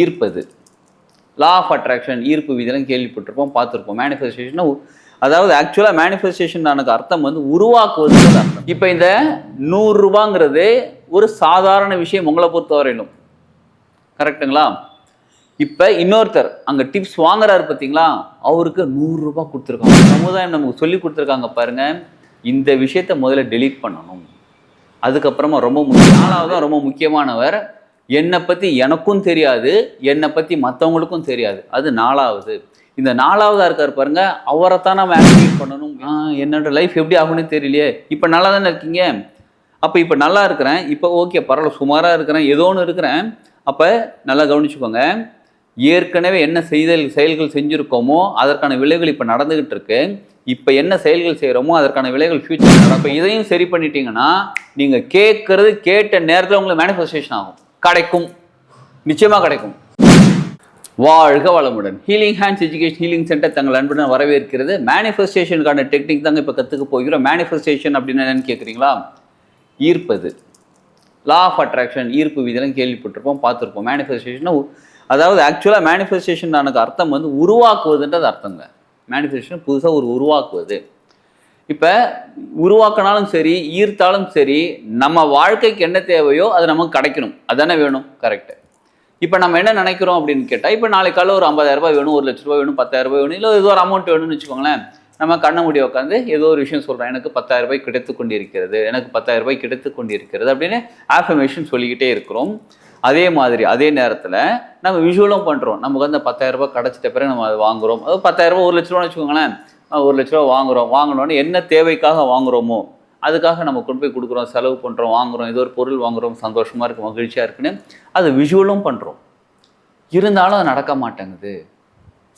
ஈர்ப்பது. Law of attraction ஈர்ப்பு விதிலாம் கேள்விப்பட்டிருப்போம் பார்த்துருப்போம். மேனிஃபெஸ்டேஷனும் அதாவது ஆக்சுவலாக மேனிஃபெஸ்டேஷன் அர்த்தம் வந்து உருவாக்குவது அர்த்தம். இப்போ இந்த நூறுரூபாங்கிறது ஒரு சாதாரண விஷயம் உங்களை பொறுத்தவரையிலும். கரெக்டுங்களா இப்போ இன்னொருத்தர் அங்கே டிப்ஸ் வாங்குறாரு பார்த்தீங்களா? அவருக்கு நூறுரூபா கொடுத்துருக்காங்க. சமுதாயம் நமக்கு சொல்லி கொடுத்துருக்காங்க பாருங்க. இந்த விஷயத்த முதல்ல டெலீட் பண்ணணும். அதுக்கப்புறமா ரொம்ப முக்கிய நாலாவது தான் ரொம்ப முக்கியமானவர் என்னை பற்றி எனக்கும் தெரியாது என்னை பற்றி மற்றவங்களுக்கும் தெரியாது. அது நாலாவது. இந்த நாலாவதாக இருக்கார் பாருங்க அவரை தான் நம்ம ஆக்டிவேட் பண்ணணும். ஆ, என்னோட லைஃப் எப்படி ஆகும்னு தெரியலையே. இப்போ நல்லா தானே இருக்கீங்க? அப்போ இப்போ நல்லா இருக்கிறேன். இப்போ ஓகே பரவாயில்ல சுமாராக இருக்கிறேன். ஏதோ ஒன்று இருக்கிறேன். அப்போ நல்லா கவனிச்சுக்கோங்க. ஏற்கனவே என்ன செய்தல் செயல்கள் செஞ்சுருக்கோமோ அதற்கான விளைவுகள் இப்போ நடந்துக்கிட்டு இருக்கு. இப்போ என்ன செயல்கள் செய்கிறோமோ அதற்கான விளைவுகள் ஃபியூச்சர் அப்போ இப்போ இதையும் சரி பண்ணிட்டீங்கன்னா நீங்கள் கேட்குறது கேட்ட நேரத்தில் உங்களுக்கு மேனிஃபெஸ்டேஷன் ஆகும். கிடைக்கும். நிச்சயமாக கிடைக்கும். வாழ்க வளமுடன். Healing hands education healing centre தங்கள் அன்புடன் வரவேற்கிறது. மேனிஃபெஸ்டேஷனுக்கான டெக்னிக் தாங்க இப்போ கற்றுக்க போகிறோம். மேனிஃபெஸ்டேஷன் அப்படின்னு என்னென்னு கேட்குறீங்களா ஈர்ப்பது. லா ஆஃப் அட்ராக்ஷன் ஈர்ப்பு விதிலாம் கேள்விப்பட்டிருப்போம் பார்த்துருப்போம். மேனிஃபெஸ்டேஷனும் அதாவது ஆக்சுவலாக மேனிஃபெஸ்டேஷன் அர்த்தம் வந்து உருவாக்குவதுன்றது அர்த்தங்க. மேனிஃபெஸ்டேஷன் புதுசாக ஒரு உருவாக்குவது. இப்போ உருவாக்கினாலும் சரி ஈர்த்தாலும் சரி நம்ம வாழ்க்கைக்கு என்ன தேவையோ அது நமக்கு கிடைக்கணும். அதுதானே வேணும்? கரெக்டு இப்போ நம்ம என்ன நினைக்கிறோம் அப்படின்னு கேட்டால் இப்போ நாளைக்கு காலையில் ஒரு 50000 ரூபாய் வேணும் ஒரு லட்ச ரூபாய் வேணும் 10000 ரூபாய் வேணும் இல்லை ஏதோ ஒரு அமௌண்ட் வேணும்னு வச்சுக்கோங்களேன் நம்ம கண்ண மூடி உட்காந்து ஏதோ ஒரு விஷயம் சொல்கிறோம் எனக்கு 10000 ரூபாய் கிடைத்து கொண்டிருக்கிறது எனக்கு 10000 ரூபாய் கிடைத்து கொண்டிருக்கிறது அப்படின்னு ஆஃபர்மேஷன் சொல்லிக்கிட்டே இருக்கிறோம். அதே மாதிரி அதே நேரத்தில் நம்ம விஷுவலும் பண்ணுறோம் நமக்கு வந்து 10000 ரூபாய் கிடச்சிட்ட பிறகு நம்ம அதை வாங்குறோம். அது 10000 ரூபாய் ஒரு லட்ச ரூபான்னு வச்சுக்கோங்களேன் ஒரு லட்ச ரூபா வாங்குறோம். வாங்கினோன்னு என்ன தேவைக்காக வாங்குறோமோ அதுக்காக நம்ம கொண்டு போய் கொடுக்குறோம் செலவு பண்ணுறோம் வாங்குறோம் ஏதோ ஒரு பொருள் வாங்குறோம் சந்தோஷமாக இருக்குது மகிழ்ச்சியாக இருக்குன்னு அது விஷுவலும் பண்ணுறோம் இருந்தாலும் அது நடக்க மாட்டேங்குது.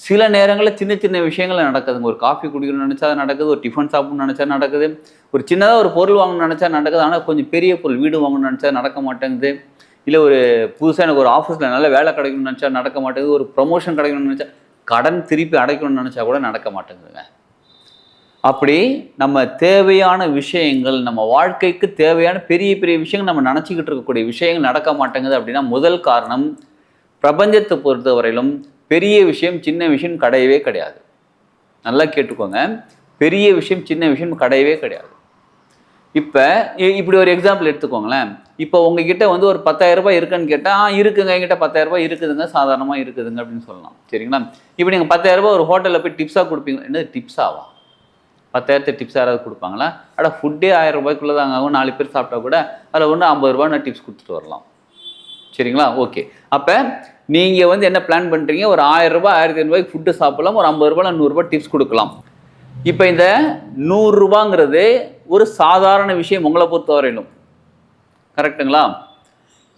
சில நேரங்களில் சின்ன சின்ன விஷயங்கள் நடக்குதுங்க. ஒரு காஃபி குடிக்கணும்னு நினச்சா அது நடக்குது ஒரு டிஃபன் சாப்பிடணும்னு நினச்சா நடக்குது ஒரு சின்னதாக ஒரு பொருள் வாங்கணும்னு நினச்சா நடக்குது ஆனால் கொஞ்சம் பெரிய பொருள் வீடு வாங்கணும்னு நினச்சா நடக்க மாட்டேங்குது. இல்லை ஒரு புதுசாக எனக்கு ஒரு ஆஃபீஸில் நல்ல வேலை கிடைக்கணும்னு நினச்சா நடக்க மாட்டேங்குது ஒரு ப்ரொமோஷன் கிடைக்கணும்னு நினச்சா கடன் திருப்பி அடைக்கணும்னு நினச்சா கூட நடக்க மாட்டேங்குதுங்க. அப்படி நம்ம தேவையான விஷயங்கள் நம்ம வாழ்க்கைக்கு தேவையான பெரிய பெரிய விஷயங்கள் நம்ம நினச்சிக்கிட்டு இருக்கக்கூடிய விஷயங்கள் நடக்க மாட்டேங்குது அப்படின்னா முதல் காரணம் பிரபஞ்சத்தை பொறுத்தவரையிலும் பெரிய விஷயம் சின்ன விஷயம் கிடையவே கிடையாது. நல்லா கேட்டுக்கோங்க. பெரிய விஷயம் சின்ன விஷயம் கிடையவே கிடையாது. இப்போ இப்படி ஒரு எக்ஸாம்பிள் எடுத்துக்கோங்களேன். இப்போ உங்ககிட்ட வந்து ஒரு 10000 ரூபாய் இருக்குன்னு கேட்டால் ஆ இருக்குங்க என்கிட்ட 10000 ரூபாய் இருக்குதுங்க சாதாரணமாக இருக்குதுங்க அப்படின்னு சொல்லலாம். சரிங்களா? இப்போ நீங்கள் 10000 ரூபாய் ஒரு ஹோட்டலில் போய் டிப்ஸாக கொடுப்பீங்க என்னது டிப்ஸாவா பத்தாயிரத்து டிப்ஸ் யாராவது கொடுப்பாங்களா? ஆனால் ஃபுட்டே ஆயிரம் ரூபாய்க்குள்ளே தாங்க ஆகும் நாலு பேர் சாப்பிட்டா கூட அதில் ஒன்று ஐம்பது ரூபா நான் டிப்ஸ் கொடுத்துட்டு வரலாம். சரிங்களா? ஓகே. அப்போ நீங்கள் வந்து என்ன பிளான் பண்ணுறீங்க ஒரு ஆயிரம் ரூபாய் ஆயிரத்தி ஐநூறுபாய்க்கு ஃபுட்டு சாப்பிடலாம் ஒரு ஐம்பது ரூபாய் நூறுரூபா டிப்ஸ் கொடுக்கலாம். இப்போ இந்த நூறுரூபாங்கிறது ஒரு சாதாரண விஷயம் உங்களை பொறுத்தவரையிலும். கரெக்டுங்களா?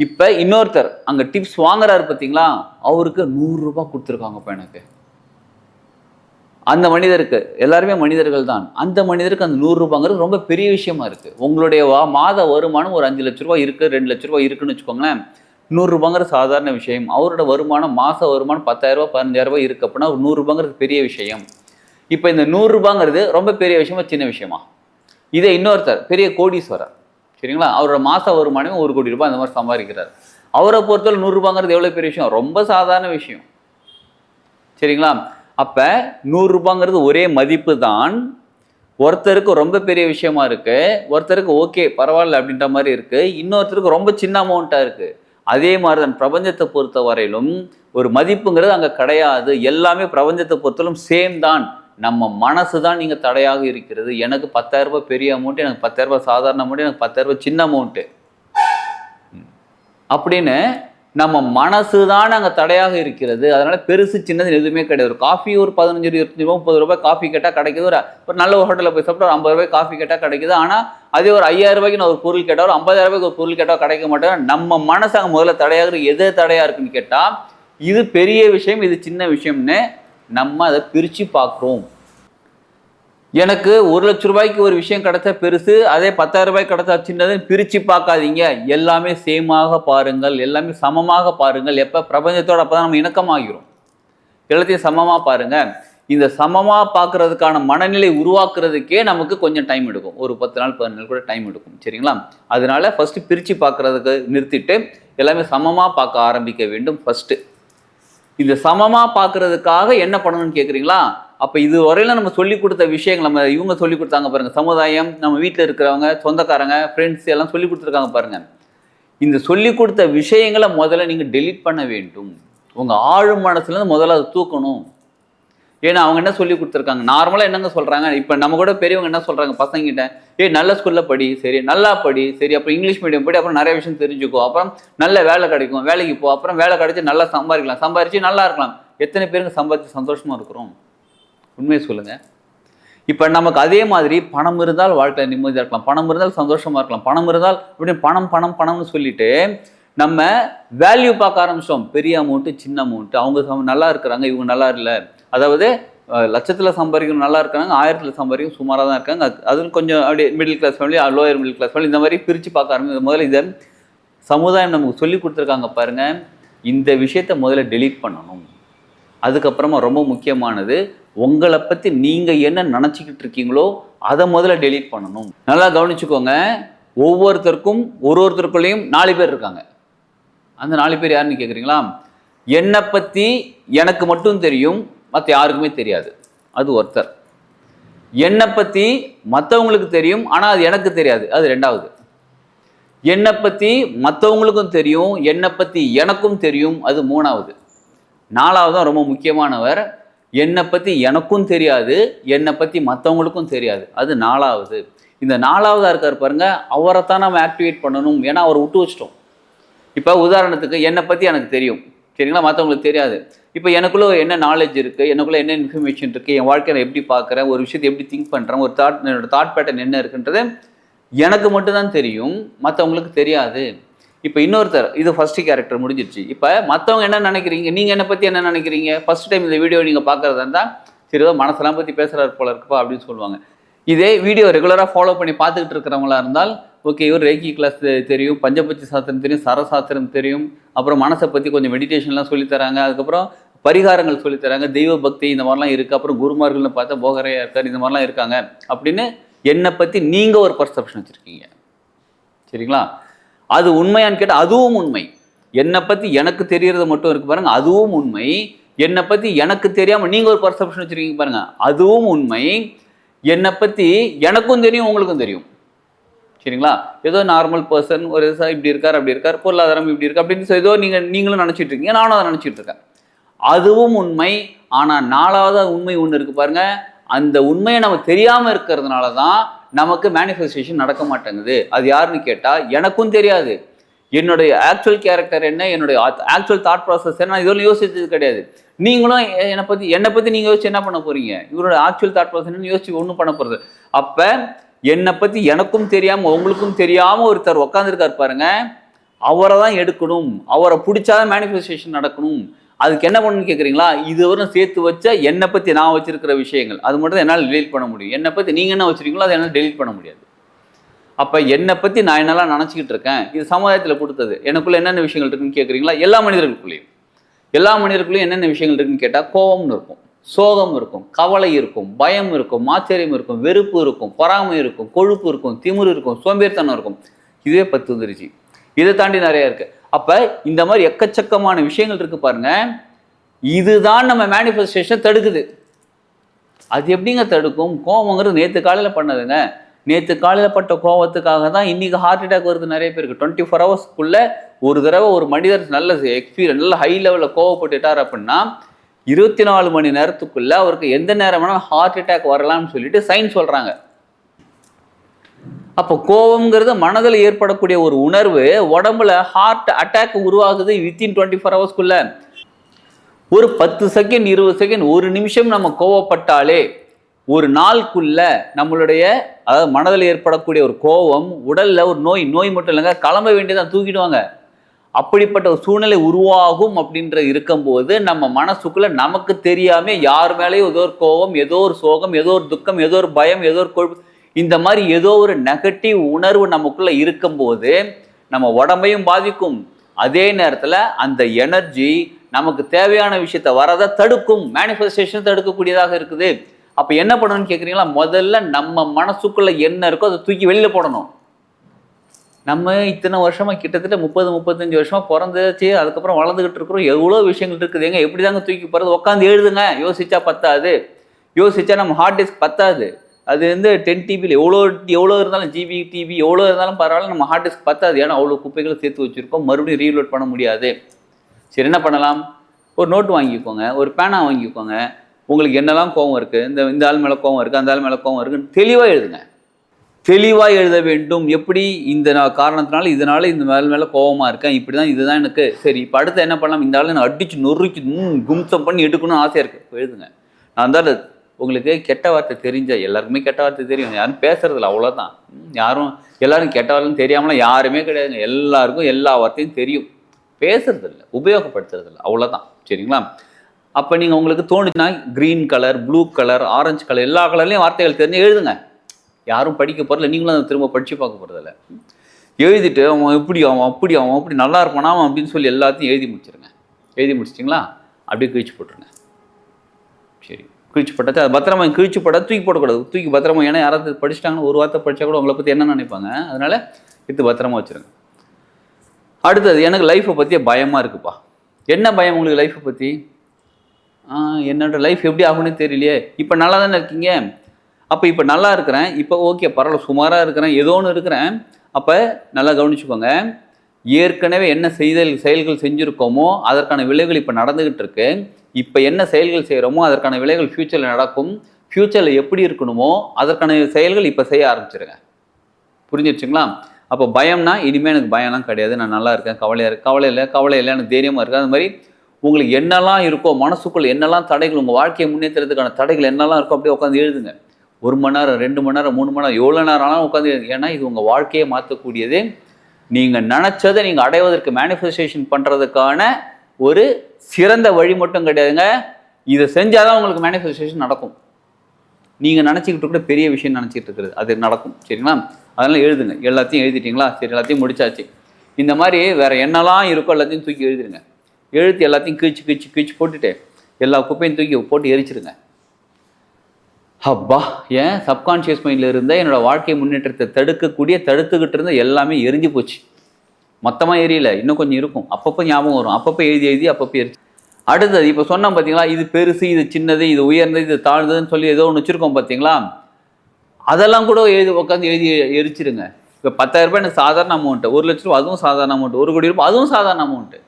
இப்போ இன்னொருத்தர் அங்கே டிப்ஸ் வாங்குறாரு பார்த்தீங்களா அவருக்கு நூறுரூபா கொடுத்துருக்காங்க இப்போ எனக்கு. அந்த மனிதருக்கு எல்லாருமே மனிதர்கள் தான். அந்த மனிதருக்கு அந்த நூறுரூபாங்கிறது ரொம்ப பெரிய விஷயமா இருக்குது உங்களுடைய வா மாத வருமானம் ஒரு அஞ்சு லட்ச ரூபா இருக்குது ரெண்டு லட்ச ரூபா இருக்குன்னு வச்சுக்கோங்களேன். நூறுரூபாங்கிற சாதாரண விஷயம். அவரோட வருமானம் மாத வருமானம் பத்தாயிரரூபா பதினஞ்சாயிரரூபா பதினஞ்சாயிரம் ரூபாய் இருக்கு அப்படின்னா ஒரு நூறுரூபாங்கிறது பெரிய விஷயம். இப்போ இந்த நூறுரூபாங்கிறது ரொம்ப பெரிய விஷயமா சின்ன விஷயமா? இதே இன்னொருத்தர் பெரிய கோடீஸ்வரர். சரிங்களா? அவரோட மாச வருமானமே ஒரு கோடி ரூபாய் அந்த மாதிரி சம்பாதிக்கிறார். அவரை பொறுத்தவரை நூறுரூபாங்கிறது எவ்வளோ பெரிய விஷயம்? ரொம்ப சாதாரண விஷயம். சரிங்களா? அப்போ நூறுரூபாங்கிறது ஒரே மதிப்பு தான். ஒருத்தருக்கு ரொம்ப பெரிய விஷயமா இருக்கு. ஒருத்தருக்கு ஓகே பரவாயில்ல அப்படின்ற மாதிரி இருக்கு. இன்னொருத்தருக்கு ரொம்ப சின்ன அமௌண்ட்டாக இருக்கு. அதே மாதிரி தான் பிரபஞ்சத்தை பொறுத்த வரையிலும் ஒரு மதிப்புங்கிறது அங்கே கிடையாது. எல்லாமே பிரபஞ்சத்தை பொறுத்தவரையிலும் சேம் தான். நம்ம மனசு தான் நீங்கள் தடையாக இருக்கிறது. எனக்கு 10000 ரூபாய் பெரிய அமௌண்ட்டு எனக்கு 10000 ரூபாய் சாதாரண அமௌண்ட்டு எனக்கு 10000 ரூபாய் சின்ன அமௌண்ட்டு அப்படின்னு நம்ம மனசு தான் அங்கே தடையாக இருக்கிறது. அதனால் பெருசு சின்னது எதுவுமே கிடையாது. ஒரு காஃபி ஒரு பதினஞ்சு இருபத்தஞ்சு ரூபா முப்பது ரூபாய் காஃபி கேட்டால் கிடைக்குது. ஒரு ஒரு நல்ல ஒரு ஹோட்டலில் போய் சாப்பிட்டு ஒரு ஐம்பது ரூபாய் காஃபி கேட்டால் கிடைக்குது. ஆனால் அதே ஒரு ஐயாயிரம் ரூபாய்க்கு நான் ஒரு பொருள் கேட்டால் ஒரு ஐம்பதாயிரம் ரூபாய்க்கு ஒரு பொருள் கேட்டால் கிடைக்க மாட்டேன். நம்ம மனசு அங்கே முதல்ல தடையாக எது தடையாக இருக்குன்னு கேட்டால் இது பெரிய விஷயம் இது சின்ன விஷயம்னு நம்ம அதை பிரித்து பார்க்குறோம். எனக்கு ஒரு லட்ச ரூபாய்க்கு ஒரு விஷயம் கிடைச்சா பெருசு அதே பத்தாயிரம் ரூபாய்க்கு கிடைச்சா சின்னது பிரித்து பார்க்காதீங்க. எல்லாமே சேமாக பாருங்கள் எல்லாமே சமமாக பாருங்கள். எப்போ? பிரபஞ்சத்தோட அப்போ தான் நம்ம இணக்கமாகிறோம். எல்லாத்தையும் சமமாக பாருங்கள் இந்த சமமாக பார்க்குறதுக்கான மனநிலை உருவாக்குறதுக்கே நமக்கு கொஞ்சம் டைம் எடுக்கும். ஒரு பத்து நாள் பதினஞ்சு நாள் கூட டைம் எடுக்கும். சரிங்களா? அதனால ஃபஸ்ட்டு பிரித்து பார்க்குறதுக்கு நிறுத்திட்டு எல்லாமே சமமாக பார்க்க ஆரம்பிக்க வேண்டும் ஃபஸ்ட்டு இந்த சமமா பார்க்கறதுக்காக என்ன பண்ணணும்னு கேட்குறீங்களா அப்போ இது வரையில நம்ம சொல்லி கொடுத்த விஷயங்கள் நம்ம இவங்க சொல்லி கொடுத்தாங்க பாருங்க. சமுதாயம் நம்ம வீட்டில் இருக்கிறவங்க சொந்தக்காரங்க ஃப்ரெண்ட்ஸ் எல்லாம் சொல்லி கொடுத்துருக்காங்க பாருங்க. இந்த சொல்லி கொடுத்த விஷயங்களை முதல்ல நீங்கள் டெலீட் பண்ண வேண்டும். உங்கள் ஆழ் மனசுலேருந்து முதல்ல அதை தூக்கணும். ஏன்னா அவங்க என்ன சொல்லி கொடுத்துருக்காங்க? நார்மலாக என்னங்க சொல்கிறாங்க இப்போ நம்ம கூட பெரியவங்க என்ன சொல்கிறாங்க பசங்கிட்ட ஏ நல்ல ஸ்கூலில் படி சரி நல்லா படி சரி அப்புறம் இங்கிலீஷ் மீடியம் படி அப்புறம் நிறைய விஷயம் தெரிஞ்சுக்கோ அப்புறம் நல்ல வேலை கிடைக்கும் வேலைக்கு போ அப்புறம் வேலை கிடைச்சி நல்லா சம்பாதிக்கலாம் சம்பாதிச்சு நல்லா இருக்கலாம். எத்தனை பேருக்கு சம்பாதிச்சு சந்தோஷமாக இருக்கிறோம்? உண்மையை சொல்லுங்கள் இப்போ நமக்கு அதே மாதிரி பணம் இருந்தால் வாழ்க்கையில் நிம்மதியாக இருக்கலாம் பணம் இருந்தால் சந்தோஷமாக இருக்கலாம் பணம் இருந்தால் அப்படின்னு பணம் பணம் பணம்னு சொல்லிட்டு நம்ம வேல்யூ பார்க்க ஆரம்பிச்சோம் பெரிய அமௌண்ட்டு சின்ன அமௌண்ட்டு அவங்க நல்லா இருக்கிறாங்க இவங்க நல்லா இல்லை. அதாவது லட்சத்தில் சம்பாதிக்கணும் நல்லா இருக்காங்க ஆயிரத்தில் சம்பாதிக்கும் சுமாராக தான் இருக்காங்க. அது- அதுவும் கொஞ்சம் அப்படியே middle class family lower middle class family இந்த மாதிரி பிரித்து பார்க்க ஆரம்பிச்சு முதல்ல இதை சமுதாயம் நமக்கு சொல்லி கொடுத்துருக்காங்க பாருங்க. இந்த விஷயத்த முதல்ல டெலீட் பண்ணணும். அதுக்கப்புறமா ரொம்ப முக்கியமானது உங்களை பற்றி நீங்கள் என்ன நினச்சிக்கிட்டு இருக்கீங்களோ அதை முதல்ல டெலீட் பண்ணணும். நல்லா கவனிச்சுக்கோங்க. ஒவ்வொருத்தருக்கும் ஒரு ஒருத்தருக்குள்ளேயும் நாலு பேர் இருக்காங்க. அந்த நாலு பேர் யாருன்னு கேட்குறீங்களா என்னை பற்றி எனக்கு மட்டும் தெரியும். மற்ற யாருக்குமே தெரியாது. அது ஒருத்தர். என்னை பற்றி மற்றவங்களுக்கு தெரியும் ஆனால் அது எனக்கு தெரியாது. அது ரெண்டாவது. என்னை பற்றி மற்றவங்களுக்கும் தெரியும் என்னை பற்றி எனக்கும் தெரியும் அது மூணாவது. நாலாவது தான் ரொம்ப முக்கியமானவர். என்னை பற்றி எனக்கும் தெரியாது என்னை பற்றி மற்றவங்களுக்கும் தெரியாது. அது நாலாவது. இந்த நாலாவதாக இருக்கார் பாருங்க அவரை தான் நம்ம ஆக்டிவேட் பண்ணணும். ஏன்னா அவரை விட்டு வச்சிட்டோம். இப்போ உதாரணத்துக்கு என்னை பற்றி எனக்கு தெரியும். சரிங்களா? மற்றவங்களுக்கு தெரியாது. இப்போ எனக்குள்ள என்ன நாலேஜ் இருக்குது எனக்குள்ள என்ன இன்ஃபர்மேஷன் இருக்குது என் வாழ்க்கையை நான் எப்படி பார்க்குறேன்? ஒரு விஷயத்தை எப்படி திங்க் பண்ணுறேன் ஒரு தாட் என்னோட தாட் பேட்டர்ன் என்ன இருக்குன்றது எனக்கு மட்டும்தான் தெரியும். மற்றவங்களுக்கு தெரியாது. இப்போ இன்னொருத்தர் இது ஃபஸ்ட்டு கேரக்டர் முடிஞ்சிருச்சு இப்போ மற்றவங்க என்ன நினைக்கிறீங்க? நீங்கள் என்னை பற்றி என்ன நினைக்கிறீங்க? ஃபஸ்ட் டைம் இந்த வீடியோ நீங்கள் பார்க்குறதா இருந்தால் சரி ஏதோ மனசெல்லாம் பற்றி பேசுகிறாரு போல இருக்குப்பா அப்படின்னு சொல்லுவாங்க. இதே வீடியோ ரெகுலராக ஃபாலோ பண்ணி பார்த்துக்கிட்டு இருக்கிறவங்களா இருந்தால் ஓகே இவர் ரேக்கி கிளாஸ் தெரியும் பஞ்சபட்சி சாஸ்திரம் தெரியும் சரசாஸ்திரம் தெரியும் அப்புறம் மனசை பற்றி கொஞ்சம் மெடிடேஷன்லாம் சொல்லித் தராங்க அதுக்கப்புறம் பரிகாரங்கள் சொல்லித் தராங்க தெய்வ பக்தி இந்த மாதிரிலாம் இருக்குது அப்புறம் குருமார்கள்னு பார்த்தா போகரையா இருக்கார் இந்த மாதிரிலாம் இருக்காங்க அப்படின்னு என்னை பற்றி நீங்கள் ஒரு பர்செப்ஷன் வச்சுருக்கீங்க. சரிங்களா? அது உண்மையான்னு கேட்டால் அதுவும் உண்மை. என்னை பற்றி எனக்கு தெரியறது மட்டும் இருக்கு பாருங்கள் அதுவும் உண்மை. என்னை பற்றி எனக்கு தெரியாமல் நீங்கள் ஒரு பர்செப்ஷன் வச்சுருக்கீங்க பாருங்கள் அதுவும் உண்மை. என்னை பற்றி எனக்கும் தெரியும் உங்களுக்கும் தெரியும். சரிங்களா? ஏதோ நார்மல் பர்சன் ஒரு இப்படி இருக்கார் அப்படி இருக்கார் பொருளாதாரம் இப்படி இருக்கு அப்படின்னு சொல்லி ஏதோ நீங்கள் நீங்களும் நினச்சிட்டு இருக்கீங்க நானும் அதை நினச்சிட்டு இருக்கேன். அதுவும் உண்மை. ஆனால் நாலாவது உண்மை ஒன்று இருக்கு பாருங்க. அந்த உண்மையை நம்ம தெரியாமல் இருக்கிறதுனால தான் நமக்கு மேனிஃபெஸ்டேஷன் நடக்க மாட்டேங்குது. அது யாருன்னு கேட்டால் எனக்கும் தெரியாது. என்னுடைய ஆக்சுவல் கேரக்டர் என்ன என்னுடைய ஆக்சுவல் தாட் ப்ராசஸ் என்ன நான் இதுவரை யோசிச்சது கிடையாது. நீங்களும் என்னை பற்றி என்னை பற்றி நீங்கள் யோசிச்சு என்ன பண்ண போகிறீங்க இவரோட ஆக்சுவல் தாட் ப்ராசஸ் என்னன்னு யோசிச்சு ஒன்றும் பண்ண போகிறது அப்போ என்னை பற்றி எனக்கும் தெரியாமல் உங்களுக்கும் தெரியாமல் ஒருத்தர் உட்காந்துருக்காரு பாருங்க. அவரை தான் எடுக்கணும். அவரை பிடிச்சாதான் மேனிஃபெஸ்டேஷன் நடக்கணும். அதுக்கு என்ன பண்ணணும்னு கேட்குறீங்களா இதுவரையும் சேர்த்து வச்ச என்னை பற்றி நான் வச்சிருக்கிற விஷயங்கள். அது மட்டும் தான் என்னால் டெலீட் பண்ண முடியும். என்னை பற்றி நீங்கள் என்ன வச்சுருக்கீங்களோ அதை என்னால் டெலீட் பண்ண முடியாது. அப்போ என்னை பற்றி நான் என்னெல்லாம் நினச்சிக்கிட்டு இருக்கேன் இது சமுதாயத்தில் கொடுத்தது. எனக்குள்ளே என்னென்ன விஷயங்கள் இருக்குன்னு கேட்குறீங்களா எல்லா மனிதர்களுக்குள்ளேயும். எல்லா மனிதர்களுக்குள்ளேயும் என்னென்ன விஷயங்கள் இருக்குன்னு கேட்டால் கோபம்னு இருக்கும். சோகம் இருக்கும் கவலை இருக்கும் பயம் இருக்கும் ஆச்சரியம் இருக்கும் வெறுப்பு இருக்கும் பொறாமை இருக்கும் கொழுப்பு இருக்கும் திமிர் இருக்கும் சோம்பேறித்தனம் இருக்கும். இதுவே பத்து வந்துருச்சு. இதை தாண்டி நிறைய இருக்கு. அப்ப இந்த மாதிரி எக்கச்சக்கமான விஷயங்கள் இருக்கு பாருங்க. இதுதான் நம்ம மேனிஃபெஸ்டேஷன் தடுக்குது. அது எப்படிங்க தடுக்கும்? கோவங்கிறது நேற்று காலையில் பண்ணதுங்க. நேற்று காலையில் பட்ட கோவத்துக்காக தான் இன்னைக்கு ஹார்ட் அட்டாக் வருது நிறைய பேருக்கு. டுவெண்ட்டி ஃபோர் ஹவர்ஸ்க்குள்ளே ஒரு தடவை ஒரு மனிதர் நல்ல எக்ஸ்பீரியன்ஸ் நல்ல ஹை லெவலில் கோவப்பட்டுட்டார் அப்படின்னா இருபத்தி நாலு மணி நேரத்துக்குள்ள அவருக்கு எந்த நேரம் வேணாலும் ஹார்ட் அட்டாக் வரலாம்னு சொல்லிட்டு சயின்ஸ் சொல்றாங்க. அப்போ கோவம்ங்கிறது மனதில் ஏற்படக்கூடிய ஒரு உணர்வு உடம்புல ஹார்ட் அட்டாக் உருவாகுது வித்தின் டுவெண்ட்டி ஃபோர் ஹவர்ஸ்க்குள்ள ஒரு பத்து செகண்ட் இருபது செகண்ட் ஒரு நிமிஷம் நம்ம கோவப்பட்டாலே ஒரு நாளுக்குள்ள நம்மளுடைய அதாவது மனதில் ஏற்படக்கூடிய ஒரு கோபம் உடலில் ஒரு நோய் நோய் மட்டும் இல்லைங்க கிளம்ப வேண்டியதான் தூக்கிடுவாங்க. அப்படிப்பட்ட ஒரு சூழ்நிலை உருவாகும் அப்படின்ற இருக்கும்போது நம்ம மனசுக்குள்ள நமக்கு தெரியாம யார் மேலேயும் ஏதோ ஒரு கோபம் ஏதோ ஒரு சோகம் ஏதோ ஒரு துக்கம் ஏதோ ஒரு பயம் ஏதோ ஒரு கொழுப்பு. இந்த மாதிரி ஏதோ ஒரு நெகட்டிவ் உணர்வு நமக்குள்ள இருக்கும்போது நம்ம உடம்பையும் பாதிக்கும். அதே நேரத்துல அந்த எனர்ஜி நமக்கு தேவையான விஷயத்த வரதை தடுக்கும். மேனிஃபெஸ்டேஷன் தடுக்கக்கூடியதாக இருக்குது. அப்ப என்ன பண்ணணும்னு கேக்குறீங்களா? முதல்ல நம்ம மனசுக்குள்ள என்ன இருக்கோ அதை தூக்கி வெளியில போடணும். நம்ம இத்தனை வருஷமா கிட்டத்தட்ட முப்பது முப்பத்தஞ்சு வருஷமா பிறந்துச்சு அதுக்கப்புறம் வளர்ந்துகிட்டு இருக்கிறோம். எவ்வளோ விஷயங்கள் இருக்குது? எங்க எப்படி தாங்க தூக்கி போகிறது உட்காந்து எழுதுங்க. யோசிச்சா பத்தாது. யோசிச்சா நம்ம ஹார்ட் டிஸ்க் பத்தாது. அது வந்து டென் டிபியில் எவ்வளோ எவ்வளோ இருந்தாலும் ஜிபி டிபி எவ்வளோ இருந்தாலும் பரவாயில்ல நம்ம ஹார்ட் டிஸ்க் பத்தாது. ஏன்னா அவ்வளோ குப்பைகளை சேர்த்து வச்சுருக்கோம். மறுபடியும் ரீலோட் பண்ண முடியாது. சரி என்ன பண்ணலாம்? ஒரு நோட்டு வாங்கிக்கோங்க. ஒரு பேனா வாங்கிக்கோங்க. உங்களுக்கு என்னெல்லாம் கோவம் இருக்குது இந்த இந்த ஆள் மேலே கோவம் இருக்குது அந்த ஆள் மேலே கோவம் இருக்குன்னு தெளிவாக எழுதுங்க. தெளிவாக எழுத வேண்டும். எப்படி இந்த நான் காரணத்தினால இதனால இந்த மேல மேலே கோவமாக இருக்கேன். இப்படி தான் இதுதான் எனக்கு சரி. இப்போ அடுத்து என்ன பண்ணலாம்? இந்த ஆளு நான் அடிச்சு நொறுக்கி கும்சம் பண்ணி எடுக்கணும்னு ஆசையாக இருக்கு. எழுதுங்க. நான் தான் உங்களுக்கு கெட்ட வார்த்தை தெரிஞ்ச எல்லாருக்குமே கெட்ட வார்த்தை தெரியும். யாரும் பேசுறதில்ல அவ்வளோதான் யாரும் எல்லாரும் கெட்ட வார்த்தை தெரியாமலாம் யாருமே கிடையாதுங்க. எல்லாருக்கும் எல்லா வார்த்தையும் தெரியும். பேசுறதில்ல உபயோகப்படுத்துறதில்ல அவ்வளோதான் சரிங்களா? அப்போ நீங்கள் உங்களுக்கு தோணுச்சுன்னா green colour blue colour orange colour எல்லா கலர்லேயும் வார்த்தைகள் தெரிஞ்சு எழுதுங்க. யாரும் படிக்க போகிறதில்ல நீங்களும் அதை திரும்ப படித்து பார்க்க போகிறதில்ல எழுதிட்டு அவன் இப்படி அவன் அப்படி அவன் அப்படி நல்லா இருப்பானா அவன் அப்படின்னு சொல்லி எல்லாத்தையும் எழுதி முடிச்சிருங்க. எழுதி முடிச்சிட்டிங்களா? அப்படியே கிழிச்சு போட்டுருங்க. சரி. கிழிச்சு போட்டாச்சு. அது பத்திரமா கிழிச்சு போட்டால் தூக்கி போடக்கூடாது. தூக்கி பத்திரமா ஏன்னா யாராவது படிச்சிட்டாங்கன்னா ஒரு வார்த்தை படித்தா கூட உங்களை பற்றி என்ன நினைப்பாங்க? அதனால் எடுத்து பத்திரமா வச்சிருங்க. அடுத்தது எனக்கு லைஃப்பை பற்றியே பயமாக இருக்குப்பா. என்ன பயம் உங்களுக்கு லைஃப்பை பற்றி என்னோடய லைஃப் எப்படி ஆகும்னு தெரியலையே. இப்போ நல்லா தானே இருக்கீங்க? அப்போ இப்போ நல்லா இருக்கிறேன். இப்போ ஓகே பரவாயில்ல சுமாராக இருக்கிறேன். ஏதோ ஒன்று இருக்கிறேன். அப்போ நல்லா கவனிச்சுக்கோங்க. ஏற்கனவே என்ன செய்தல் செயல்கள் செஞ்சுருக்கோமோ அதற்கான விளைவுகள் இப்போ நடந்துக்கிட்டு இருக்கு. இப்போ என்ன செயல்கள் செய்கிறோமோ அதற்கான விளைவுகள் ஃப்யூச்சரில் நடக்கும். ஃப்யூச்சரில் எப்படி இருக்கணுமோ அதற்கான செயல்கள் இப்போ செய்ய ஆரம்பிச்சிருங்க. புரிஞ்சிருச்சுங்களா? அப்போ பயம்னா இனிமேல் எனக்கு பயம்லாம் கிடையாது. நான் நல்லா இருக்கேன். கவலையாக இருக்கு கவலை இல்லை கவலை இல்லை எனக்கு தைரியமாக இருக்குது அது மாதிரி உங்களுக்கு என்னெல்லாம் இருக்கோ மனசுக்குள்ள என்னெல்லாம் தடைகள் உங்கள் வாழ்க்கையை முன்னேற்றுறதுக்கான தடைகள் என்னெல்லாம் இருக்கோ அப்படியே உட்காந்து எழுதுங்க. ஒரு மணி நேரம் ரெண்டு மணி நேரம் மூணு மணி நேரம் எவ்வளோ நேரம் ஆனாலும் உட்காந்து ஏன்னா இது உங்கள் வாழ்க்கையை மாற்றக்கூடியது நீங்கள் நினச்சதை நீங்கள் அடைவதற்கு மேனிஃபெஸ்டேஷன் பண்ணுறதுக்கான ஒரு சிறந்த வழி மட்டும் கிடையாதுங்க. இதை செஞ்சால் தான் உங்களுக்கு மேனிஃபெஸ்டேஷன் நடக்கும். நீங்கள் நினச்சிக்கிட்டு கூட பெரிய விஷயம் நினச்சிட்டு இருக்கிறது. அது நடக்கும். சரிங்களா? அதெல்லாம் எழுதுங்க. எல்லாத்தையும் எழுதிட்டீங்களா? சரி எல்லாத்தையும் முடிச்சாச்சு. இந்த மாதிரி வேறு என்னெல்லாம் இருக்கோ எல்லாத்தையும் தூக்கி எழுதிடுங்க எழுத்து எல்லாத்தையும் கீழ்ச்சி கீழ்ச்சி கீழ்ச்சி போட்டுட்டு எல்லா குப்பையும் தூக்கி போட்டு எரிச்சிருங்க. அப்பா ஏன் சப்கான்ஷியஸ் மைண்டில் இருந்த என்னோடய வாழ்க்கை முன்னேற்றத்தை தடுக்கக்கூடிய தடுத்துக்கிட்டு இருந்த எல்லாமே எரிஞ்சு போச்சு. மொத்தமாக எரியல இன்னும் கொஞ்சம் இருக்கும். அப்பப்போ ஞாபகம் வரும். அப்பப்போ எழுதி எழுதி அப்பப்போ எரிச்சு. அடுத்தது இப்போ சொன்னோம் பார்த்தீங்களா இது பெருசு இது சின்னது இது உயர்ந்தது இது தாழ்ந்ததுன்னு சொல்லி ஏதோ ஒன்று வச்சுருக்கோம் பார்த்தீங்களா அதெல்லாம் கூட எழுதி உட்காந்து எழுதி எரிச்சிருங்க. இப்போ பத்தாயிரம் ரூபாய் எனக்கு சாதாரண அமௌண்ட்டு ஒரு லட்ச ரூபா அதுவும் சாதாரண அமௌண்ட் ஒரு கோடி ரூபாய் அதுவும் சாதாரண அமௌண்ட்டு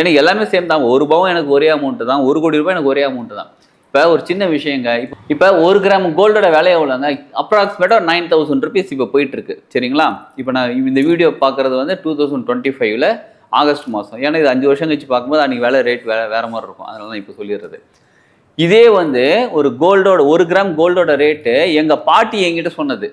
எனக்கு எல்லாமே சேம் தான். ஒரு ரூபாவும் எனக்கு ஒரே அமௌண்ட்டு தான். ஒரு கோடி ரூபாய் எனக்கு ஒரே அமௌண்ட்டு தான். இப்போ ஒரு சின்ன விஷயங்க. இப்போ இப்போ ஒரு கிராம் கோல்டோட விலை எவ்வளோங்க? அப்ராக்சிமேட்டாக ஒரு நைன் தௌசண்ட் ருபீஸ் இப்போ போயிட்டுருக்கு. சரிங்களா? இப்போ நான் இந்த வீடியோ பார்க்குறது வந்து டூ தௌசண்ட் டுவெண்ட்டி ஃபைவ்ல ஆகஸ்ட் மாதம் ஏன்னா இது அஞ்சு வருஷம் கழிச்சு பார்க்கும்போது அன்றைக்கி விலை ரேட் வேறு வேறு மாதிரி இருக்கும். அதனால தான் இப்போ சொல்லிடுறது. இதே வந்து ஒரு கோல்டோட ஒரு கிராம் கோல்டோட ரேட்டு எங்கள் பாட்டி என்கிட்ட சொன்னது.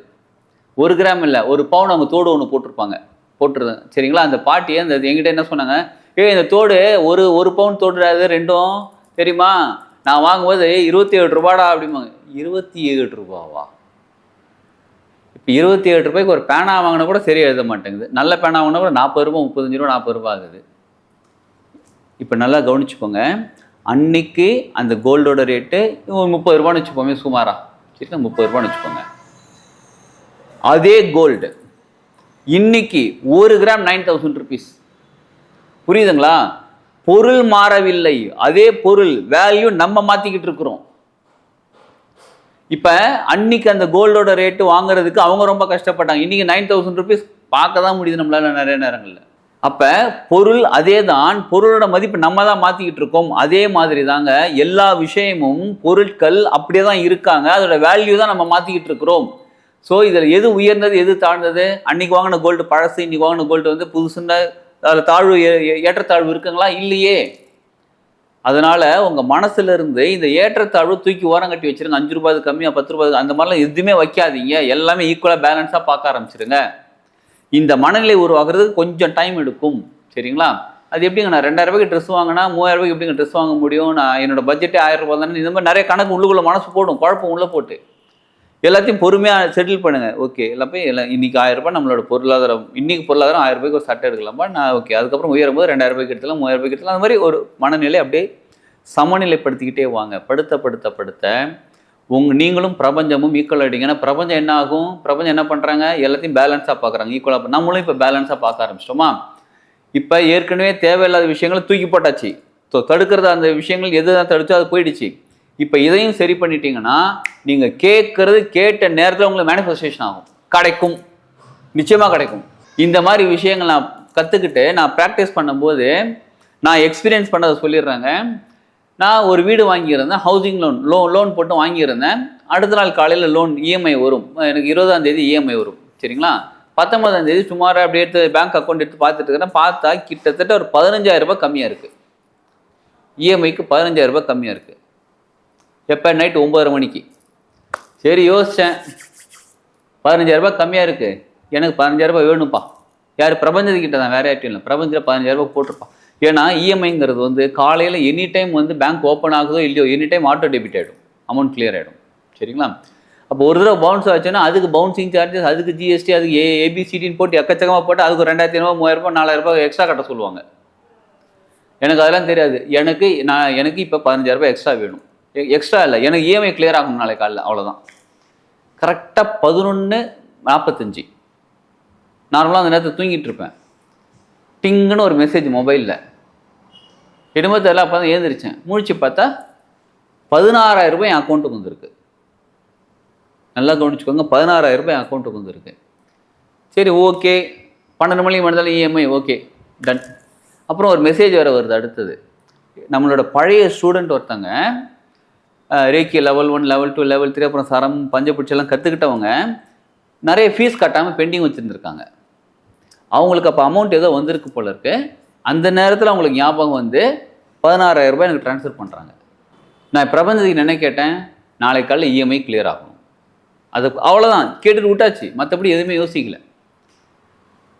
ஒரு கிராம் இல்லை ஒரு பவுன் அவங்க தோடு ஒன்று போட்டிருப்பாங்க. போட்டிருந்தேன் சரிங்களா? அந்த பாட்டி அந்த என்கிட்ட என்ன சொன்னாங்க? ஏ இந்த தோடு ஒரு ஒரு பவுன் தோடுறாது ரெண்டும். தெரியுமா? நான் வாங்கும்போது இருபத்தி ஏழு ரூபாடா அப்படிம்பாங்க. இருபத்தி ஏழு ரூபாவா? இப்போ இருபத்தி ஏழு ரூபாய்க்கு ஒரு பேனா வாங்கினா கூட சரியாக எழுத மாட்டேங்குது. நல்ல பேனா வாங்கினா கூட நாற்பது ரூபா முப்பத்தஞ்சு ரூபா நாற்பது ரூபா ஆகுது. இப்போ நல்லா கவனிச்சுக்கோங்க. அன்னைக்கு அந்த கோல்டோட ரேட்டு ஒரு முப்பது ரூபான்னு வச்சுப்போமே சுமாரா. சரிங்களா? முப்பது ரூபான்னு வச்சுக்கோங்க. அதே கோல்டு. இன்னைக்கு ஒரு கிராம் நைன் தௌசண்ட் ருபீஸ். புரியுதுங்களா? பொருள் மாறவில்லை. அதே பொருள் வேல்யூ நம்ம மாத்திக்கிட்டு இருக்கிறோம். இப்போ அன்னைக்கு அந்த கோல்டோட ரேட்டு வாங்குறதுக்கு அவங்க ரொம்ப கஷ்டப்பட்டாங்க. இன்னைக்கு நைன் தௌசண்ட் ருபீஸ் பார்க்க தான் முடியுது நம்மளால நிறைய நேரங்களில். அப்போ பொருள் அதே தான். பொருளோட மதிப்பு நம்ம தான் மாற்றிக்கிட்டு இருக்கோம். அதே மாதிரி தாங்க எல்லா விஷயமும் பொருட்கள் அப்படியே தான் இருக்காங்க. அதோட வேல்யூ தான் நம்ம மாற்றிக்கிட்டு இருக்கிறோம். ஸோ இதில் எது உயர்ந்தது எது தாழ்ந்தது? அன்னைக்கு வாங்கின கோல்டு பழசு இன்னைக்கு வாங்கின கோல்டு வந்து புதுசுன்னு அதில் தாழ்வு ஏ- ஏற்றத்தாழ்வு இருக்குங்களா? இல்லையே. அதனால உங்கள் மனசுலேருந்து இந்த ஏற்றத்தாழ்வு தூக்கி ஓரம் கட்டி வச்சிருங்க. அஞ்சு ரூபாய் கம்மியாக பத்து ரூபாய் அந்த மாதிரிலாம் எதுவுமே வைக்காதீங்க. எல்லாமே ஈக்குவலாக பேலன்ஸாக பார்க்க ஆரம்பிச்சிருங்க. இந்த மனநிலை உருவாகிறதுக்கு கொஞ்சம் டைம் எடுக்கும். சரிங்களா? அது எப்படிங்க நான் ரெண்டாயிரம் ரூபாய்க்கு ட்ரெஸ் வாங்கினா மூவாயிரம் ரூபாய்க்கு எப்படிங்க ட்ரெஸ் வாங்க முடியும்? நான் என்னோட பட்ஜெட்டே ஆயிரம் ரூபாய் தானே. இந்த மாதிரி நிறைய கணக்கு உள்ளுக்குள்ள மனசு போடும். குழப்பம் உள்ளே போட்டு. எல்லாத்தையும் பொறுமையாக செட்டில் பண்ணுங்கள் ஓகே எல்லாம் போய் எல்லாம் இன்னைக்கு ஆயிரரூபா நம்மளோட பொருளாதாரம் இன்னைக்கு பொருளாதாரம் ஆயிரம் ரூபாய்க்கு ஒரு சட்டை எடுக்கலாமா? நான் ஓகே அதுக்கப்புறம் உயரும் போது ரெண்டாயிரம் ரூபாய்க்கு எடுத்துலாம் மூவாயிரம் ரூபாய்க்கு எடுத்துலாம் அந்த மாதிரி ஒரு மனநிலை அப்படியே சமநிலைப்படுத்திக்கிட்டே வாங்க. படுத்த படுத்த படுத்த. உங்க நீங்களும் பிரபஞ்சமும் ஈக்குவல் ஆகிட்டீங்க ஏன்னா பிரபஞ்சம் என்ன ஆகும்? பிரபஞ்சம் என்ன பண்ணுறாங்க எல்லாத்தையும் பேலன்ஸாக பார்க்குறாங்க ஈக்குவலாக நம்மளும் இப்போ பேலன்ஸாக பார்க்க ஆரம்பிச்சிட்டோமா? இப்போ ஏற்கனவே தேவையில்லாத விஷயங்களை தூக்கி போட்டாச்சு. ஸோ தடுக்கிறது அந்த விஷயங்கள் எது தான் தடுச்சோ அது போயிடுச்சு. இப்போ இதையும் சரி பண்ணிட்டீங்கன்னா நீங்கள் கேட்கறது கேட்ட நேரத்தில் உங்களுக்கு மேனிஃபெஸ்டேஷன் ஆகும். கிடைக்கும். நிச்சயமாக கிடைக்கும். இந்த மாதிரி விஷயங்கள் நான் கற்றுக்கிட்டு நான் ப்ராக்டிஸ் பண்ணும்போது நான் எக்ஸ்பீரியன்ஸ் பண்ணதை சொல்லிடுறேங்க. நான் ஒரு வீடு வாங்கியிருந்தேன் ஹவுசிங் லோன் லோன் லோன் போட்டு வாங்கியிருந்தேன். அடுத்த நாள் காலையில் லோன் இஎம்ஐ வரும். எனக்கு இருபதாம் தேதி இஎம்ஐ வரும். சரிங்களா? பத்தொன்பதாம் தேதி சுமார் அப்படியே எடுத்து பேங்க் அக்கௌண்ட் எடுத்து பார்த்துட்டு இருக்கிறேன். பார்த்தா கிட்டத்தட்ட ஒரு பதினஞ்சாயிரம் ரூபாய் கம்மியாக இருக்குது இஎம்ஐக்கு பதினஞ்சாயிரம் ரூபாய் கம்மியாக இருக்குது எப்போ? நைட் ஒம்பதரை மணிக்கு. சரி யோசித்தேன் பதினஞ்சாயிரரூபா கம்மியாக இருக்குது எனக்கு பதினஞ்சாயிரரூபா வேணும்ப்பா. யார் பிரபஞ்சத்துக்கிட்ட தான் வேறு யார்ட்டும் இல்லை. பிரபஞ்சத்தில் பதினஞ்சாயிரரூபா ரூபாய் போட்டிருப்பான் ஏன்னா இஎம்ஐங்கிறது வந்து காலையில் எனி டைம் வந்து பேங்க் ஓப்பன் ஆகுதோ இல்லையோ எனி டைம் ஆட்டோ டெபிட் ஆகிடும் அமௌண்ட் கிளியர் ஆகிடும் சரிங்களா? அப்போ ஒரு தடவை பவுன்ஸ் ஆச்சுன்னா அதுக்கு பவுன்சிங் சார்ஜஸ் அதுக்கு ஜிஎஸ்டி அதுக்கு ஏ ஏபிசிடின்னு போட்டு எக்கச்சக்கமாக போட்டு அதுக்கு ரெண்டாயிரத்தி ஐநூறுபா மூவாயிரரூபா நாலாயிரரூபா நாலாயிரம் ரூபாய் எக்ஸ்ட்ரா கட்ட சொல்லுவாங்க. எனக்கு அதெல்லாம் தெரியாது. எனக்கு நான் எனக்கு இப்போ பதினஞ்சாயிரரூபா எக்ஸ்ட்ரா வேணும். எக்ஸ்ட்ரா இல்லை. எனக்கு இஎம்ஐ கிளியர் ஆகும் நாளை காலைல. அவ்வளோதான் கரெக்டாக பதினொன்று நாற்பத்தஞ்சு நார்மலாக அந்த நேரத்தில் தூங்கிட்டு இருப்பேன். டிங்குன்னு ஒரு மெசேஜ் மொபைலில் என்னமோ தெரியல அப்போ தான் எழுந்திரிச்சேன். முழிச்சு பார்த்தா பதினாறாயிரம் ரூபாய் என் அக்கௌண்ட்டுக்கு வந்திருக்கு. நல்லா கவனிச்சுக்கோங்க பதினாறாயிரம் ரூபாய் என் அக்கௌண்ட்டுக்கு வந்திருக்கு. சரி ஓகே பன்னெண்டு மணிக்கு மணிந்தாலும் இஎம்ஐ ஓகே டன் அப்புறம் ஒரு மெசேஜ் வேறு வருது அடுத்தது. நம்மளோட பழைய ஸ்டூடெண்ட் ஒருத்தங்க reiki level one level two level three அப்புறம் சரம் பஞ்சபட்சி எல்லாம் கற்றுக்கிட்டவங்க நிறைய ஃபீஸ் கட்டாமல் பெண்டிங் வச்சுருந்துருக்காங்க. அவங்களுக்கு அப்போ அமௌண்ட் ஏதோ வந்திருக்கு போல இருக்கு. அந்த நேரத்தில் அவங்களுக்கு ஞாபகம் வந்து பதினாறாயிரம் ரூபாய் எனக்கு ட்ரான்ஸ்ஃபர் பண்ணுறாங்க நான் பிரபஞ்சத்துக்கு என்ன கேட்டேன் நாளை காலையில் இஎம்ஐ கிளியர் ஆகணும் அது அவ்வளோதான் கேட்டுட்டு விட்டாச்சு. மற்றபடி எதுவுமே யோசிக்கலை.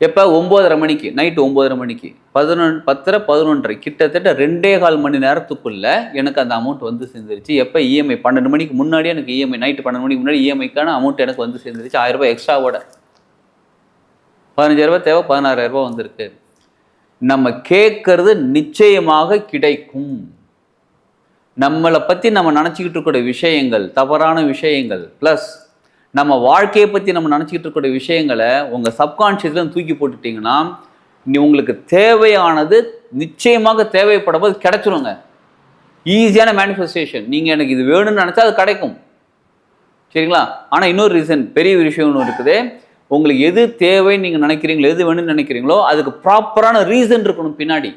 எப்போ? ஒம்போதரை மணிக்கு. நைட்டு ஒம்போதரை மணிக்கு. பதினொன்று பத்தரை பதினொன்றரை கிட்டத்தட்ட ரெண்டே கால் மணி நேரத்துக்குள்ளே எனக்கு அந்த அமௌண்ட் வந்து சேர்ந்துருச்சு. எப்போ? இஎம்ஐ பன்னெண்டு மணிக்கு முன்னாடி எனக்கு இஎம்ஐ நைட்டு பன்னெண்டு மணிக்கு முன்னாடி இஎம்ஐக்கான அமௌண்ட் எனக்கு வந்து சேர்ந்துருச்சு. ஆயிரரூபா ரூபாய் எக்ஸ்ட்ராவோட பதினஞ்சாயிரரூபா தேவை பதினாறாயிரரூபா வந்திருக்கு. நம்ம கேட்கறது நிச்சயமாக கிடைக்கும். நம்மளை பற்றி நம்ம நினச்சிக்கிட்டு இருக்கக்கூடிய விஷயங்கள் தவறான விஷயங்கள் ப்ளஸ் நம்ம வாழ்க்கையை பற்றி நம்ம நினச்சிக்கிட்டு இருக்கக்கூடிய விஷயங்களை உங்கள் சப்கான்ஷியஸில் தூக்கி போட்டுட்டிங்கன்னா நீ உங்களுக்கு தேவையானது நிச்சயமாக தேவைப்படும் போது கிடைச்சிருங்க. ஈஸியான மேனிஃபெஸ்டேஷன் நீங்கள் எனக்கு இது வேணும்னு நினச்சா அது கிடைக்கும். சரிங்களா? ஆனால் இன்னொரு ரீசன் பெரிய விஷயம் ஒன்று இருக்குது. உங்களுக்கு எது தேவைன்னு நீங்கள் நினைக்கிறீங்களோ எது வேணும்னு நினைக்கிறீங்களோ அதுக்கு ப்ராப்பரான ரீசன் இருக்கணும் பின்னாடி.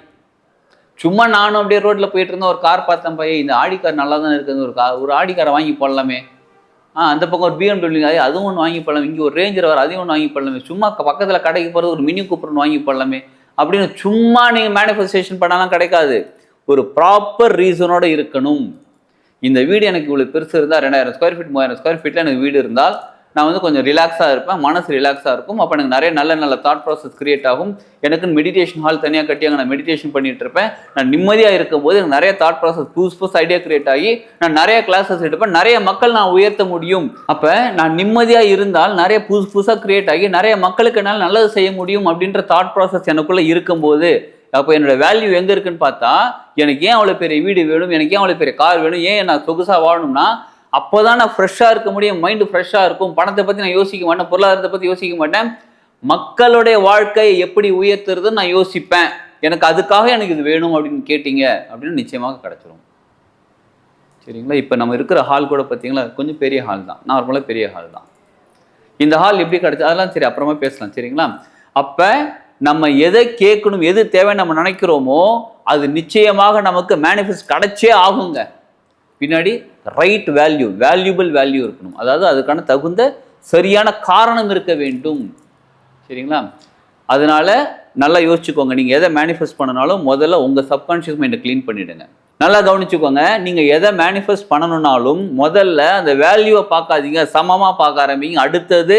சும்மா நானும் அப்படியே ரோட்டில் போயிட்டு இருந்தேன் ஒரு கார் பார்த்தேன் பையன் இந்த ஆடி கார் நல்லா தான் இருக்குது ஒரு கார் ஒரு ஆடி காரை வாங்கி போடலாமே. ஆ அந்த பக்கம் ஒரு பிஎம்டபிள்யூ அது அதுவும் ஒன்று வாங்கி போடலாம். இங்கே ஒரு ரேஞ்சர் வர அதையும் ஒன்று வாங்கி போடலாமே. சும்மா பக்கத்தில் கடைக்கு போகிறது ஒரு மினி கூப்பர்னு வாங்கி போடலாமே. அப்படின்னு சும்மா நீங்கள் மேனிஃபெஸ்டேஷன் பண்ணாலாம் கிடைக்காது. ஒரு ப்ராப்பர் ரீசனோடு இருக்கணும். இந்த வீடு எனக்கு இவ்வளோ பெருசு இருந்தால் ரெண்டாயிரம் ஸ்கொயர் ஃபீட் மூவாயிரம் ஸ்கொயர் ஃபீட்டில் எனக்கு வீடு இருந்தால் நான் வந்து கொஞ்சம் ரிலாக்ஸாக இருப்பேன் மனசு ரிலாக்ஸாக இருக்கும். அப்போ எனக்கு நிறைய நல்ல நல்ல தாட் ப்ராசஸ் கிரியேட் ஆகும். எனக்கு மெடிடேஷன் ஹால் தனியாக கட்டி அங்கே நான் மெடிடேஷன் பண்ணிட்டு இருப்பேன். நான் நிம்மதியாக இருக்கும்போது எனக்கு நிறைய தாட் ப்ராசஸ் புதுசு புதுசு ஐடியா கிரியேட் ஆகி நான் நிறைய கிளாஸஸ் எடுப்பேன். நிறைய மக்கள் நான் உயர்த்த முடியும். அப்போ நான் நிம்மதியாக இருந்தால் நிறைய புதுசு புதுசாக கிரியேட் ஆகி நிறைய மக்களுக்கு என்னால் நல்லது செய்ய முடியும் அப்படின்ற தாட் ப்ராசஸ் எனக்குள்ளே இருக்கும்போது அப்போ என்னோட வேல்யூ எங்கே இருக்குன்னு பார்த்தா எனக்கு ஏன் அவ்வளோ பெரிய வீடு வேணும்? எனக்கு ஏன் அவ்வளோ பெரிய கார் வேணும்? ஏன் நான் சொகுசாக வாழணும்னா அப்போ தான் நான் ஃப்ரெஷ்ஷாக இருக்க முடியும் மைண்டு ஃப்ரெஷ்ஷாக இருக்கும். பணத்தை பற்றி நான் யோசிக்க மாட்டேன் பொருளாதாரத்தை பற்றி யோசிக்க மாட்டேன். மக்களுடைய வாழ்க்கையை எப்படி உயர்த்துறதுன்னு நான் யோசிப்பேன். எனக்கு அதுக்காக எனக்கு இது வேணும் அப்படின்னு கேட்டீங்க அப்படின்னு நிச்சயமாக கிடச்சிரும். சரிங்களா? இப்போ நம்ம இருக்கிற ஹால் கூட பார்த்தீங்களா கொஞ்சம் பெரிய ஹால் தான். நார்மலாக பெரிய ஹால் தான். இந்த ஹால் எப்படி கிடச்சி அதெல்லாம் சரி அப்புறமா பேசலாம். சரிங்களா? அப்போ நம்ம எதை கேட்கணும் எது தேவைன்னு நம்ம நினைக்கிறோமோ அது நிச்சயமாக நமக்கு மேனிஃபெஸ்ட் கிடைச்சே ஆகுங்க. பின்னாடி ரைட் வேல்யூ வேல்யூபிள் வேல்யூ இருக்கணும். அதாவது அதுக்கான தகுந்த சரியான காரணம் இருக்க வேண்டும். சரிங்களா? அதனால நல்லா யோசிச்சுக்கோங்க. நீங்கள் எதை மேனிஃபெஸ்ட் பண்ணனாலும் முதல்ல உங்கள் சப்கான்ஷியஸ் மைண்டை க்ளீன் பண்ணிவிடுங்க நல்லா கவனிச்சுக்கோங்க. நீங்கள் எதை மேனிஃபெஸ்ட் பண்ணணுன்னாலும் முதல்ல அந்த வேல்யூவை பார்க்காதீங்க. சமமாக பார்க்க ஆரம்பிங்க. அடுத்தது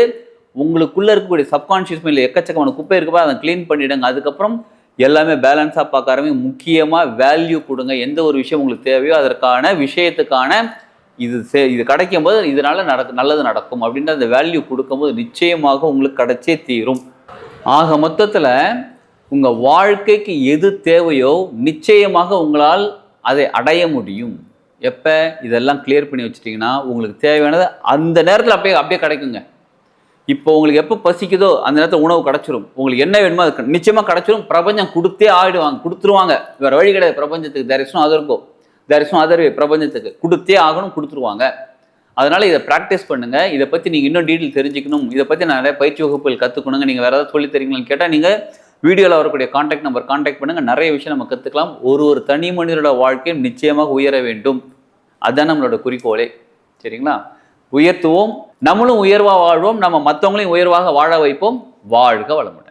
உங்களுக்குள்ளே இருக்கக்கூடிய சப்கான்ஷியஸ் மைண்டில் எக்கச்சக்கமான குப்பை இருக்கப்போ அதை க்ளீன் பண்ணிவிடுங்க அதுக்கப்புறம் எல்லாமே பேலன்ஸாக பார்க்க ஆரம்பிங்க முக்கியமாக வேல்யூ கொடுங்க. எந்த ஒரு விஷயம் உங்களுக்கு தேவையோ அதற்கான விஷயத்துக்கான இது சே இது கிடைக்கும் போது இதனால் நடக்கு நல்லது நடக்கும் அப்படின்ற அந்த வேல்யூ கொடுக்கும்போது நிச்சயமாக உங்களுக்கு கிடைச்சே தீரும். ஆக மொத்தத்தில் உங்கள் வாழ்க்கைக்கு எது தேவையோ நிச்சயமாக உங்களால் அதை அடைய முடியும். எப்போ? இதெல்லாம் கிளியர் பண்ணி வச்சிட்டிங்கன்னா உங்களுக்கு தேவையானது அந்த நேரத்தில் அப்படியே அப்படியே கிடைக்குங்க. இப்போ உங்களுக்கு எப்போ பசிக்குதோ அந்த நேரத்தில் உணவு கிடச்சிரும். உங்களுக்கு என்ன வேணுமோ அது நிச்சயமாக கிடச்சிரும். பிரபஞ்சம் கொடுத்தே ஆகிடுவாங்க கொடுத்துருவாங்க. வேறு வழி கிடையாது. பிரபஞ்சத்துக்கு. தரிசனம் அதற்கும் தரிசனம் அதர்வே பிரபஞ்சத்துக்கு. கொடுத்தே ஆகணும் கொடுத்துருவாங்க. அதனால் இதை ப்ராக்டிஸ் பண்ணுங்கள் இதை பற்றி நீங்கள் இன்னும் டீட்டெயில் தெரிஞ்சுக்கணும். இதை பற்றி நிறைய பயிற்சி வகுப்புகள் கற்றுக்கணுங்க நீங்கள் வேறு ஏதாவது சொல்லி தரீங்களான்னு கேட்டால் நீங்கள் வீடியோவில் வரக்கூடிய காண்டாக்ட் நம்பர் காண்டாக்ட் பண்ணுங்க. நிறைய விஷயம் நம்ம கற்றுக்கலாம் ஒரு ஒரு தனி மனிதனோட வாழ்க்கையும் நிச்சயமாக உயர வேண்டும். அதுதான் நம்மளோட குறிக்கோளே. சரிங்களா? உயர்த்துவோம். நம்மளும் உயர்வாக வாழ்வோம். நம்ம மற்றவங்களையும் உயர்வாக வாழ வைப்போம். வாழ்க வளமுடன்.